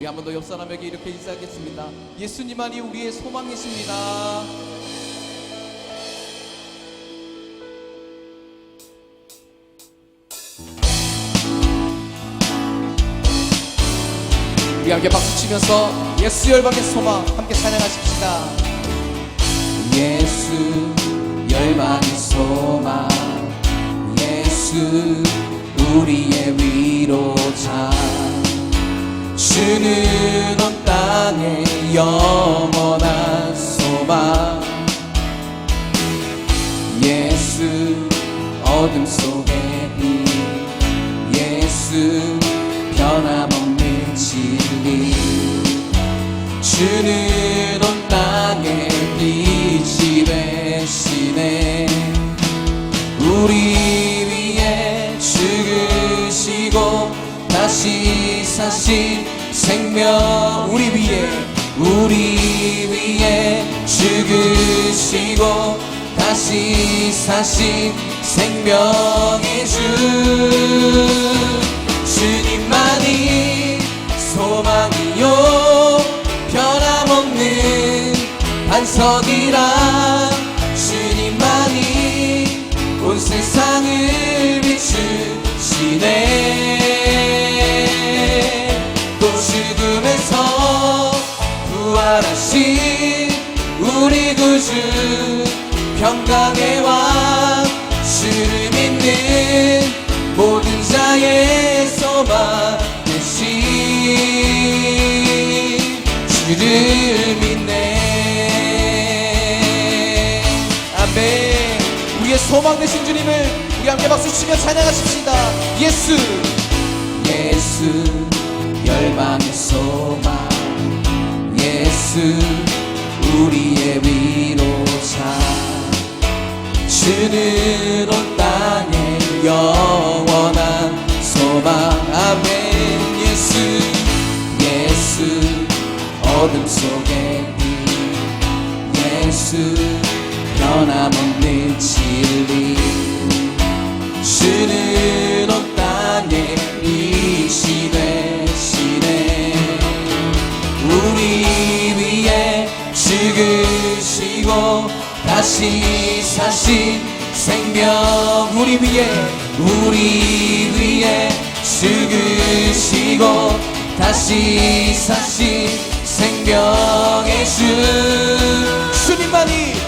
우리 한번 더 옆 사람에게 이렇게 인사하겠습니다. 예수님만이 우리의 소망이십니다. 우리 함께 박수 치면서 예수 열방의 소망 함께 찬양하십시다. 예수 열방의 소망 예수 우리의 위로자 주는 온 땅에 영원한 소망. 예수 어둠 속의 빛 예수 변함없는 진리. 주는 온 땅에 빛이 되시네. 우리 위에 죽으시고 다시 사신 생명 우리 위에 우리 위에 죽으시고 다시 사신 생명의 주 주님만이 소망 소망 되신 주님을 우리 함께 박수 치며 찬양하십시다. 예수. 예수 열방의 소망. 예수 우리의 위로자 주는 온 땅에 영원한 소망. 아멘. 예수 예수 어둠 속의 빛 예수 변함없는 진리. 주는 온 땅에 빛이 되시네. 우리 위에 죽으시고 다시 사신 생명 우리 위에 우리 위에 죽으시고 다시 사신 생명의 주. 주님만이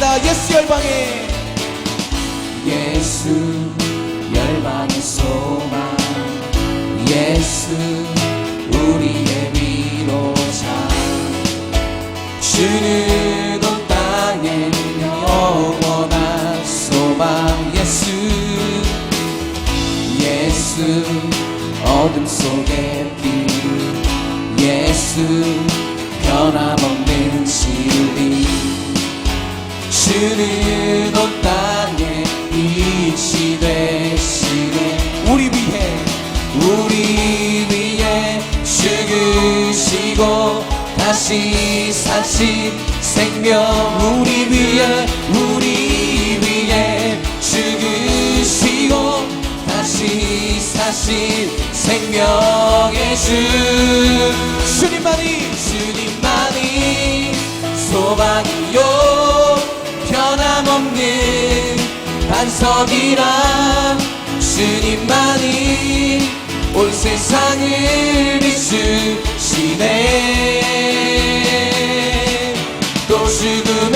찬양하십시다 예수 열방에 생명 우리 위해 우리 위해 죽으시고 다시 사신 생명의 주. 주님만이 주님만이 소망이요. 변함없는 반석이라 주님만이 온 세상을 비추시네. 또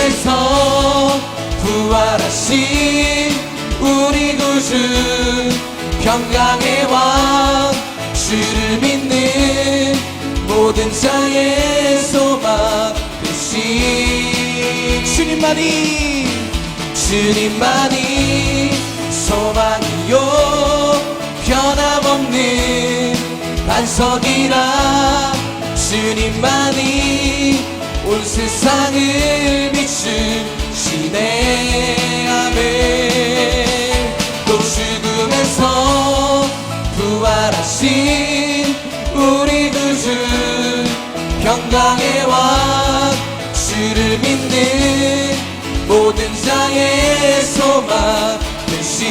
죽음에서 부활하신 우리 구주 평강의 왕 주를 믿는 모든 자의 소망 되신 주님만이 주님만이 소망이요. 변함없는 반석이라 주님만이 온 세상을 비추시네 아멘. 또 죽음에서 부활하신 우리 구주 평강의 왕 주를 믿는 모든 자의 소망 되신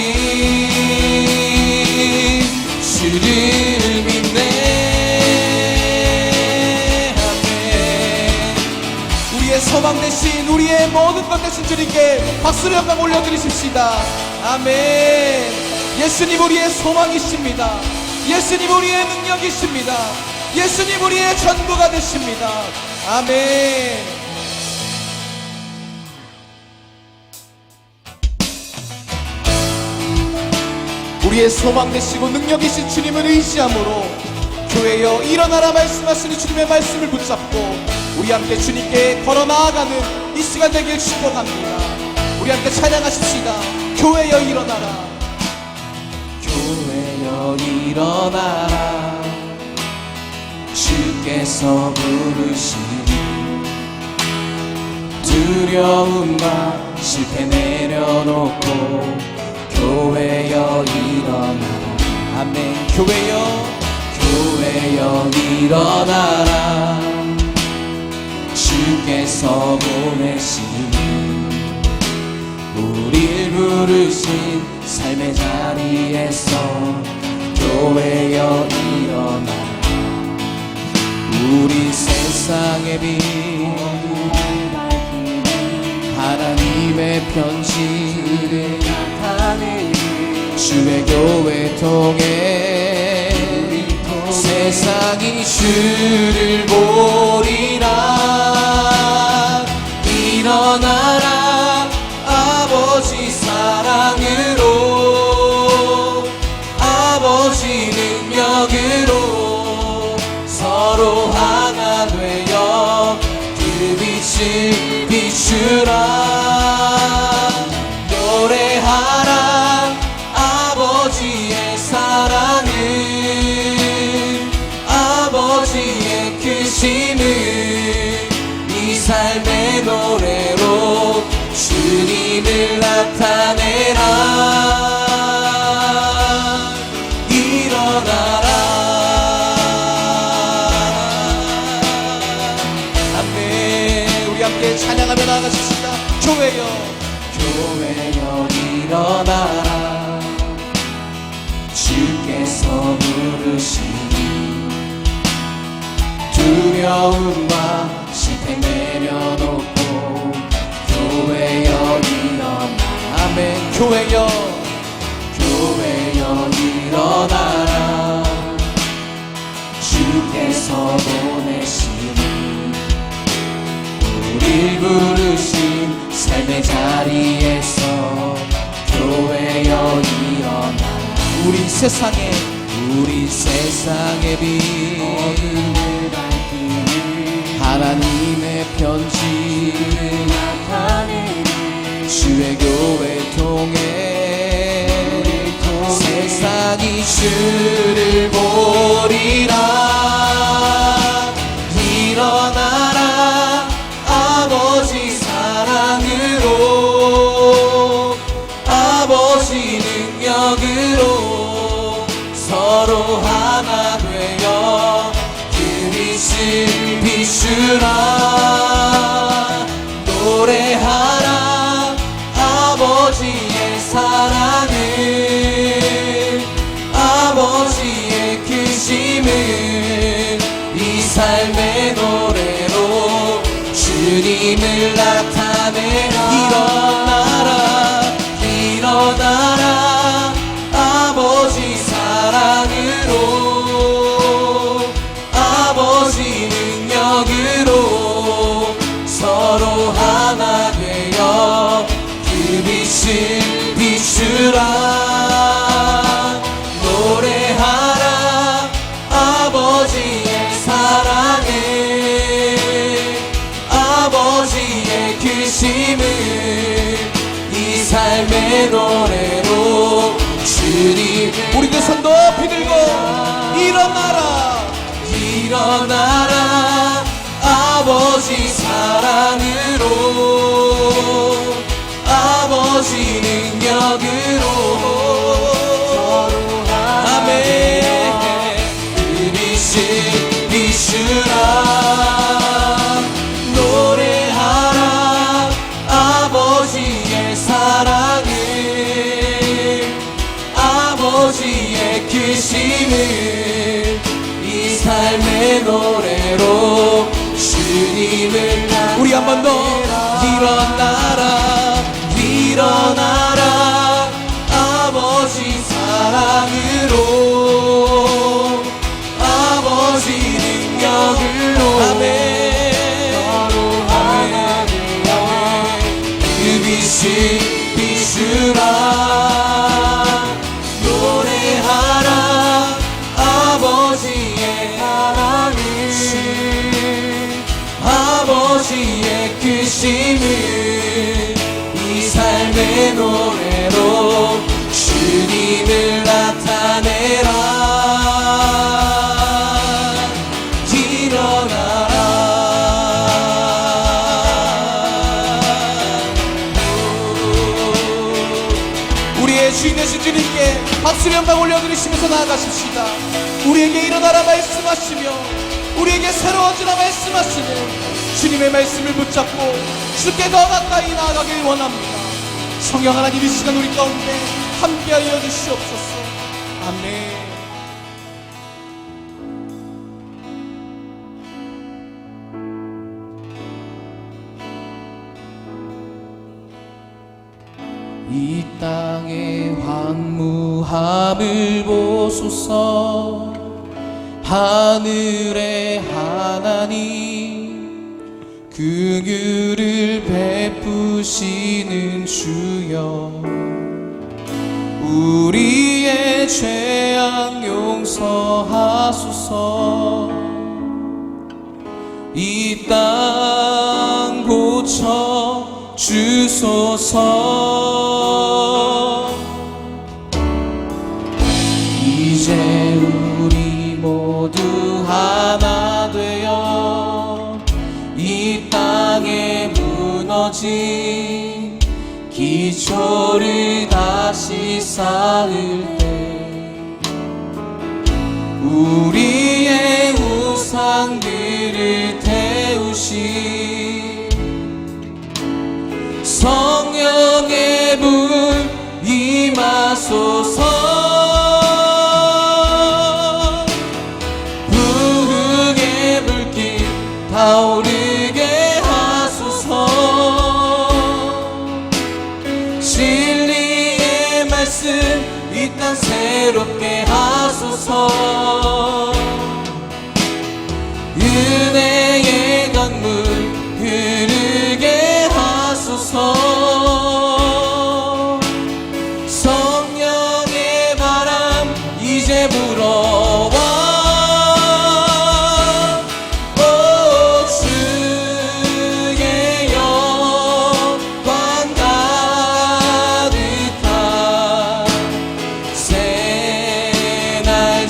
주를 소망 대신 우리의 모든 것 대신 주님께 박수를 영광 올려드리십시다. 아멘. 예수님 우리의 소망이십니다. 예수님 우리의 능력이십니다. 예수님 우리의 전부가 되십니다. 아멘. 우리의 소망 되시고 능력이신 주님을 의지함으로 교회여 일어나라 말씀하시는 주님의 말씀을 붙잡고 우리 함께 주님께 걸어 나아가는 이 시간 되길 축복합니다. 우리 함께 찬양하십시다. 교회여 일어나라. 교회여 일어나라. 주께서 부르시니 두려움과 실패 내려놓고 교회여 일어나라 아멘 교회여 교회여 일어나라 주께서 보내신 우릴 부르신 삶의 자리에서 교회여 일어나라 우리 세상의 빛 하나님의 편지를 주의 교회 통해 세상이 주를 보리라. 일어나라 아버지 사랑으로. 아버지 능력으로 서로 하나 되어 그 빛을 비추라 나타내라. 일어나라. 아멘. 우리 함께 찬양하며 나아가십시다. 교회여 교회여 일어나라. 주께서 부르시니 두려움과 실패 내려놓 아멘. 교회여. 교회여 일어나라. 주께서 보내시니 우릴 부르신 삶의 자리에서 교회여 일어나 우리 세상에 우리 세상의 빛 하나님의 편지 ရှိရကိုပဲထုံးငယ် 주 일어나라 아버지 사랑으로 우 올려드리시면서 나아가십시다. 우리에게 일어나라 말씀하시며 우리에게 새로워지라 말씀하시는 주님의 말씀을 붙잡고 주께 더 가까이 나아가길 원합니다. 성령 하나님 이 시간 우리 가운데 함께하여 주시옵소서. 아멘. 이 땅의 황무함을 보소서. 하늘의 하나님 그 규를 베푸시는 주여. 우리의 죄악 용서하소서. 이 땅 고쳐 주소서 이제 우리 모두 하 새롭게 하소서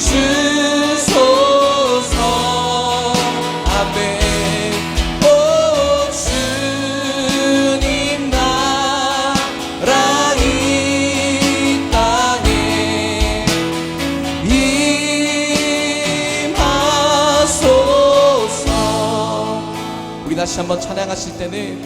주소서. 아멘. 오 주님 나라 이 땅에 임하소서. 우리 다시 한번 찬양하실 때는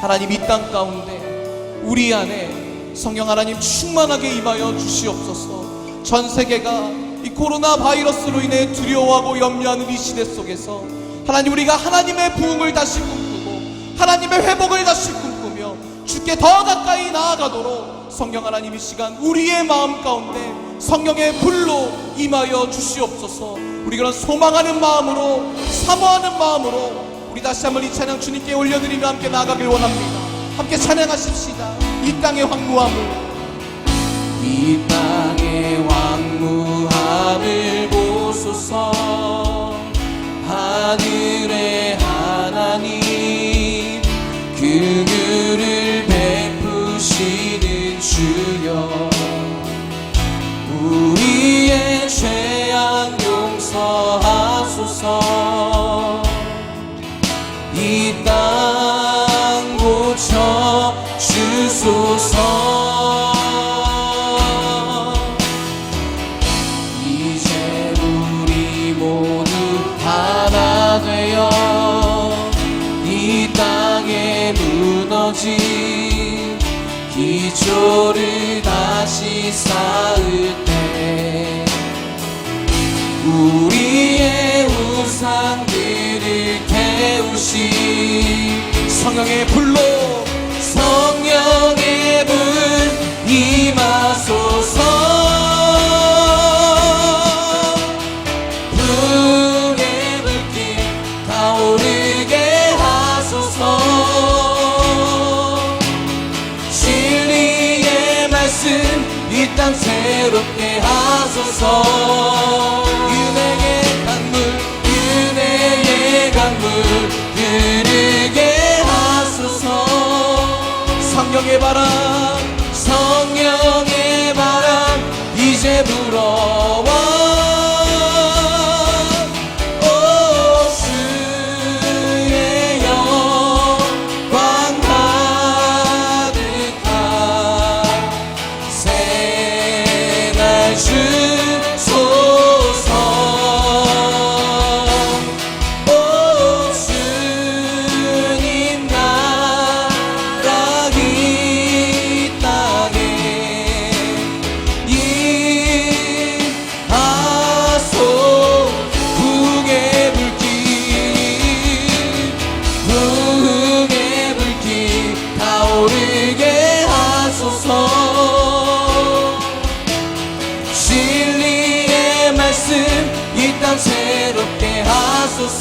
하나님 이 땅 가운데 우리 안에 성령 하나님 충만하게 임하여 주시옵소서. 전 세계가 이 코로나 바이러스로 인해 두려워하고 염려하는 이 시대 속에서 하나님 우리가 하나님의 부흥을 다시 꿈꾸고 하나님의 회복을 다시 꿈꾸며 주께 더 가까이 나아가도록 성령 하나님 이 시간 우리의 마음 가운데 성령의 불로 임하여 주시옵소서. 우리 그런 소망하는 마음으로 사모하는 마음으로 우리 다시 한번 이 찬양 주님께 올려드리며 함께 나아가길 원합니다. 함께 찬양하십시다. 이 땅의 황무함을. 이 땅의 왕무함 밤을 보소서. 하늘의 하나님 규규를 베푸시는 주여. 우리의 죄악 용서하소서.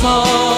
small.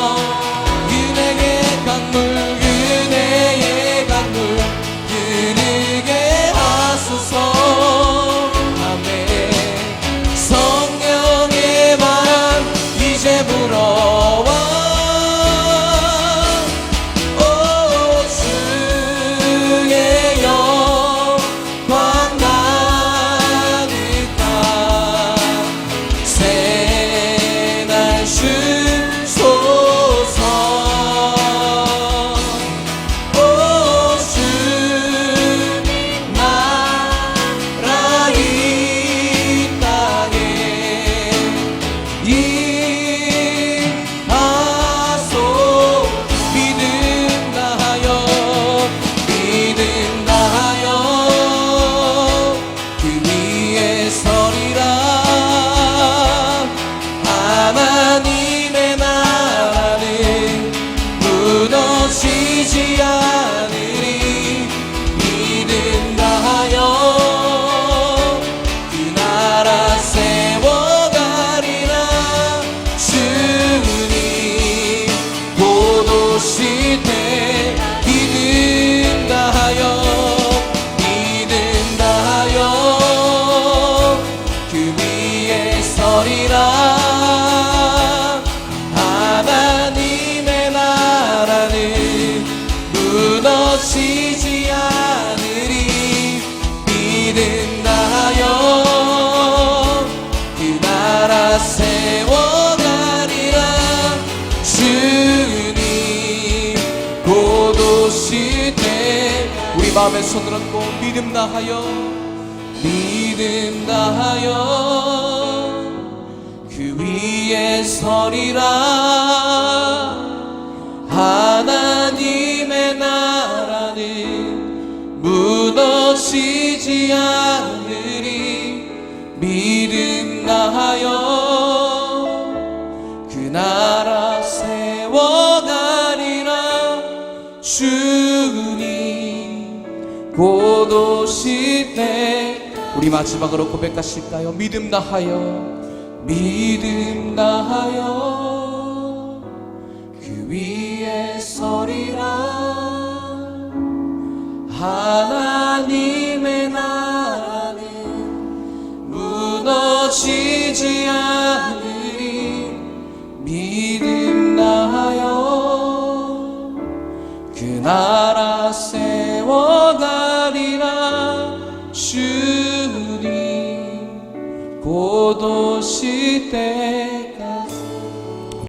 마음에 손을 얹고 믿음 나하여 믿음 나하여. 그 위에 서리라. 하나님의 나라는 무너지지 않으리. 믿음 나하여. 곧오시네 우리 마지막으로 고백하실까요? 믿음 나하여 믿음 나하여. 그 위에 서리라. 하나님의 나라는 무너지지 않으리. 믿음 나하여. 그 나라 세워가 りな主に行動して